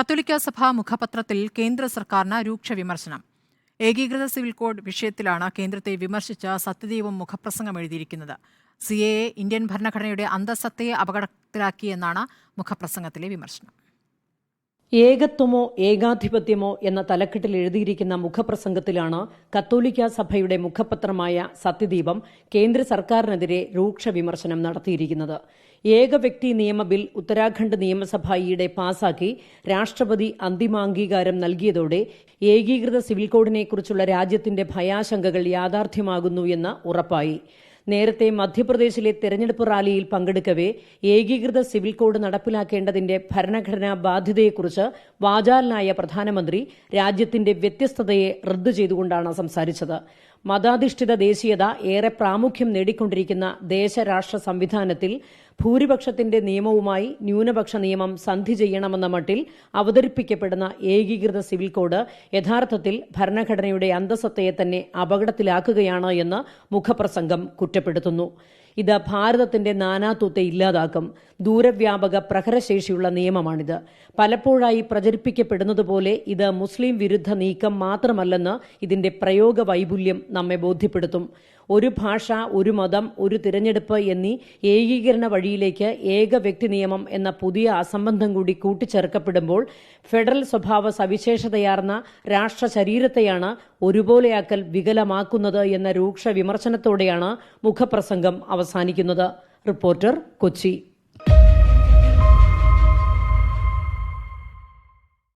കത്തോലിക്ക സഭാ മുഖപത്രത്തിൽ കേന്ദ്ര സർക്കാരിന് രൂക്ഷ വിമർശനം. ഏകീകൃത സിവിൽ കോഡ് വിഷയത്തിലാണ് കേന്ദ്രത്തെ വിമർശിച്ച സത്യദീപം മുഖപ്രസംഗം എഴുതിയിരിക്കുന്നത്. സി എ ഇന്ത്യൻ ഭരണഘടനയുടെ അന്തസത്തയെ അപകടത്തിലാക്കിയെന്നാണ് മുഖപ്രസംഗത്തിലെ വിമർശനം. ഏകത്വമോ ഏകാധിപത്യമോ എന്ന തലക്കെട്ടിൽ എഴുതിയിരിക്കുന്ന മുഖപ്രസംഗത്തിലാണ് കത്തോലിക്ക സഭയുടെ മുഖപത്രമായ സത്യദീപം കേന്ദ്ര സർക്കാരിനെതിരെ രൂക്ഷ വിമർശനം നടത്തിയിരിക്കുന്നത്. ഏകവ്യക്തി നിയമ ബിൽ ഉത്തരാഖണ്ഡ് നിയമസഭ ഈയിടെ പാസാക്കി രാഷ്ട്രപതി അന്തിമാംഗീകാരം നൽകിയതോടെ ഏകീകൃത സിവിൽ കോഡിനെക്കുറിച്ചുള്ള രാജ്യത്തിന്റെ ഭയാശങ്കകൾ യാഥാർത്ഥ്യമാകുന്നു എന്ന് ഉറപ്പായി. നേരത്തെ മധ്യപ്രദേശിലെ തെരഞ്ഞെടുപ്പ് റാലിയിൽ പങ്കെടുക്കവേ ഏകീകൃത സിവിൽ കോഡ് നടപ്പിലാക്കേണ്ടതിന്റെ ഭരണഘടനാ ബാധ്യതയെക്കുറിച്ച് വാചാലനായ പ്രധാനമന്ത്രി രാജ്യത്തിന്റെ വ്യത്യസ്തതയെ റദ്ദു ചെയ്തുകൊണ്ടാണ് സംസാരിച്ചത്. മതാധിഷ്ഠിത ദേശീയത ഏറെ പ്രാമുഖ്യം നേടിക്കൊണ്ടിരിക്കുന്ന ദേശരാഷ്ട്ര സംവിധാനത്തിൽ ഭൂരിപക്ഷത്തിന്റെ നിയമവുമായി ന്യൂനപക്ഷ നിയമം സന്ധി ചെയ്യണമെന്ന മട്ടിൽ അവതരിപ്പിക്കപ്പെടുന്ന ഏകീകൃത സിവിൽ കോഡ് യഥാർത്ഥത്തിൽ ഭരണഘടനയുടെ അന്തസത്തയെ തന്നെ അപകടത്തിലാക്കുകയാണ് എന്ന് മുഖപ്രസംഗം കുറ്റപ്പെടുത്തുന്നു. ഇത് ഭാരതത്തിന്റെ നാനാത്വത്തെ ഇല്ലാതാക്കും. ദൂരവ്യാപക പ്രഹരശേഷിയുള്ള നിയമമാണിത്. പലപ്പോഴായി പ്രചരിപ്പിക്കപ്പെടുന്നതുപോലെ ഇത് മുസ്ലിം വിരുദ്ധ നീക്കം മാത്രമല്ലെന്ന് ഇതിന്റെ പ്രയോഗ വൈപുല്യം നമ്മെ ബോധ്യപ്പെടുത്തും. ഒരു ഭാഷ ഒരു മതം ഒരു തിരഞ്ഞെടുപ്പ് എന്നീ ഏകീകരണ വഴിയിലേക്ക് ഏക വ്യക്തി നിയമം എന്ന പുതിയ അസംബന്ധം കൂടി കൂട്ടിച്ചേർക്കപ്പെടുമ്പോൾ ഫെഡറൽ സ്വഭാവ സവിശേഷതയാർന്ന രാഷ്ട്ര ശരീരത്തെയാണ് ഒരുപോലെയാക്കൽ വികലമാക്കുന്നത് എന്ന രൂക്ഷ വിമർശനത്തോടെയാണ് മുഖപ്രസംഗം അവസാനിക്കുന്നത്. റിപ്പോർട്ടർ കൊച്ചി.